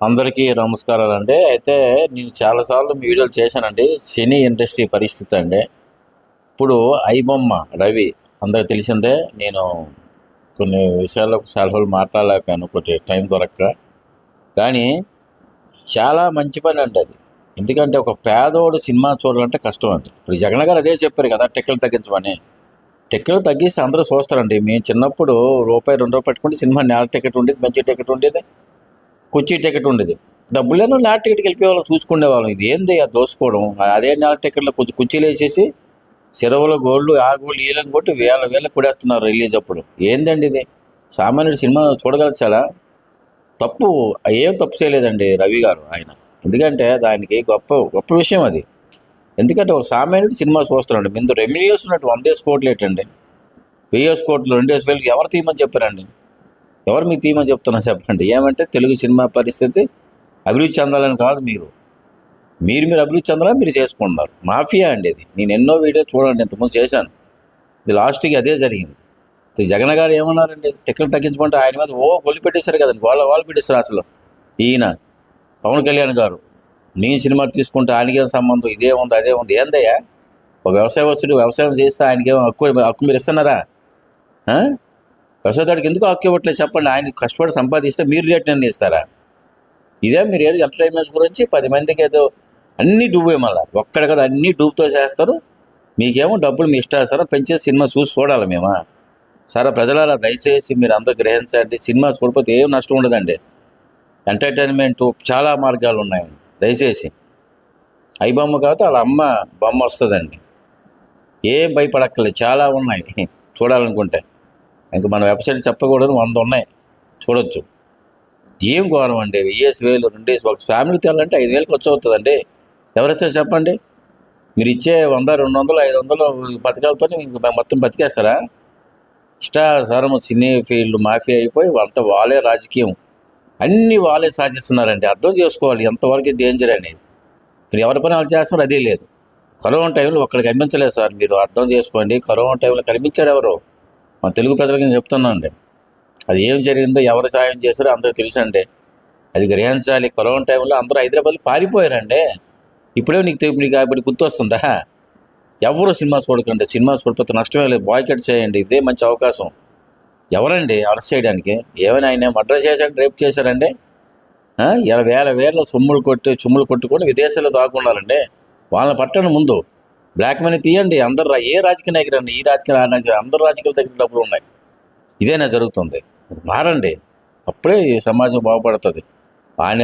అందరికీ నమస్కారాలు అండి. అయితే నేను చాలాసార్లు మీ వీడియోలు చేశానండి. సినీ ఇండస్ట్రీ పరిస్థితి అండి. ఇప్పుడు ఐబొమ్మ రవి అందరికి తెలిసిందే నేను కొన్ని విషయాల్లో చాలా రోజులు మాట్లాడలేకపోయాను ఒకటి టైం దొరక్క. కానీ చాలా మంచి పని అండి అది. ఎందుకంటే ఒక పేదోడు సినిమా చూడాలంటే కష్టం అండి. ఇప్పుడు జగన్ గారు అదే చెప్పారు కదా టెక్కలు తగ్గించమని. టిక్కెట్లు తగ్గిస్తే అందరూ చూస్తారండి. మేము చిన్నప్పుడు రూపాయి రెండు రూపాయలు పెట్టుకుంటే సినిమా నేల టికెట్ ఉండేది మంచి టికెట్ ఉండేది. కుర్చీ టికెట్ ఉండేది. డబ్బులేనో నేల టికెట్కి వెళ్ళిపోయేవాళ్ళం చూసుకునే వాళ్ళం ఇది ఏంది ఆ దోసుకోవడం? అదే నాటి టికెట్లో కొంచెం కుర్చీలు వేసేసి చెరువుల గోల్డ్ ఆ గోల్డ్ ఈలం కొట్టి వేల వేల కొడేస్తున్నారు రిలీజ్ అప్పుడు. ఏందండి ఇది? సామాన్యుడు సినిమా చూడగలచాలా తప్పు ఏం తప్పు చేయలేదండి రవి గారు ఆయన. ఎందుకంటే దానికి గొప్ప గొప్ప విషయం అది. ఎందుకంటే ఒక సామాన్యుడు సినిమా చూస్తున్నాడు. ముందు రెమ్యూనియర్స్ ఉన్నట్టు వంద వేసుకోవట్లేటండి వెయ్యి వేసుకోవట్లు రెండు వేసుకోవాలి ఎవరు తీయమని చెప్పారండి? ఎవరు మీకు తీయమని చెప్తున్నా చెప్పండి. ఏమంటే తెలుగు సినిమా పరిస్థితి అభివృద్ధి చెందాలని కాదు మీరు. మీరు మీరు అభివృద్ధి చెందాలని మీరు చేసుకుంటున్నారు. మాఫియా అండి ఇది. నేను ఎన్నో వీడియో చూడండి ఇంతకుముందు చేశాను. ఇది లాస్ట్కి అదే జరిగింది. జగన్ గారు ఏమన్నారండి? టికెట్ తగ్గించమంటే ఆయన మీద ఓ గొల్లి పెట్టేశారు కదండి. వాళ్ళ వాళ్ళు పెట్టేశారు అసలు. ఈయన పవన్ కళ్యాణ్ గారు. నేను సినిమా తీసుకుంటే ఆయనకేం సంబంధం? ఇదే ఉంది అదే ఉంది. ఏందయ్యా? ఒక వ్యవసాయ వ్యవసాయవస్తుడు వ్యవసాయం చేస్తే ఆయనకేం హక్కు హక్కు మీరు ఇస్తున్నారా? ప్రసాదాడికి ఎందుకు హక్కు ఇవ్వట్లేదు చెప్పండి. ఆయన కష్టపడి సంపాదిస్తే మీరు రేట్ నిర్ణయిస్తారా? ఇదే మీరు ఏదో ఎంటర్టైన్మెంట్స్ గురించి పది మందికి ఏదో అన్నీ డూబే మళ్ళీ. ఒక్కడ కదా అన్నీ డూబ్తో చేస్తారు. మీకేమో డబ్బులు మీ ఇష్టాసారా పెంచే సినిమా చూసి చూడాలి మేమా. సరే ప్రజలారా దయచేసి మీరు అందరూ గ్రహించండి. సినిమా చూడకపోతే ఏం నష్టం ఉండదండి. ఎంటర్టైన్మెంట్ చాలా మార్గాలు ఉన్నాయండి దయచేసి. ఐ బొమ్మ కాబట్టి వాళ్ళ అమ్మ బొమ్మ వస్తుందండి. ఏం భయపడక్కర్లేదు. చాలా ఉన్నాయి. చూడాలనుకుంటే. ఇంకా మన వెబ్సైట్ చెప్పకూడదు వంద ఉన్నాయి. చూడొచ్చు. ఏం ఘోరం అండి? వెయ్యేసి వేలు రెండేసి ఒక ఫ్యామిలీ తేవాలంటే ఐదు వేలకు ఖర్చు అవుతుందండి. ఎవరిస్తారు చెప్పండి? మీరు ఇచ్చే వంద రెండు వందలు ఐదు వందలు బతకాలతో మొత్తం బతికేస్తారా? ఇష్టాసారం సినీ ఫీల్డ్ మాఫియా అయిపోయి అంత వాళ్ళే రాజకీయం. అన్నీ వాళ్ళే సాధిస్తున్నారండి. అర్థం చేసుకోవాలి. ఎంతవరకు డేంజర్ అనేది. మీరు ఎవరి పని వాళ్ళు చేస్తున్నారు అదే లేదు. కరోనా టైంలో ఒక్కడికి కనిపించలేదు సార్ మీరు. అర్థం చేసుకోండి. కరోనా టైంలో కనిపించారు ఎవరు? మన తెలుగు ప్రజలకి చెప్తున్నానండి అది ఏం జరిగిందో ఎవరు సాయం చేశారో అందరూ తెలుసండి. అది గ్రహించాలి. కరోనా టైంలో అందరూ హైదరాబాద్ పారిపోయారండి. ఇప్పుడే నీకు తె- నీకు ఇప్పుడు గుర్తొస్తుందా? ఎవరు సినిమా చూడకండి సినిమా చూడకపోతే నష్టమే లేదు. బాయ్కట్ చేయండి. ఇదే మంచి అవకాశం. ఎవరండి అరెస్ట్ చేయడానికి? ఏమైనా ఆయన మర్డర్ చేశాడు రేపు చేశారండి? ఇలా వేల వేల సొమ్ములు కొట్టి సొమ్ములు కొట్టుకొని విదేశాల్లో దాక్కున్నారండి. వాళ్ళని పట్టడం ముందు బ్లాక్ మనీ తీయండి అందరు ఏ రాజకీయ నాయకుడు అండి ఈ రాజకీయ ఆ అందరు రాజకీయాల దగ్గర డబ్బులు ఉన్నాయి. ఇదేనా జరుగుతుంది? మారండి అప్పుడే ఈ సమాజం బాగుపడుతుంది. ఆయన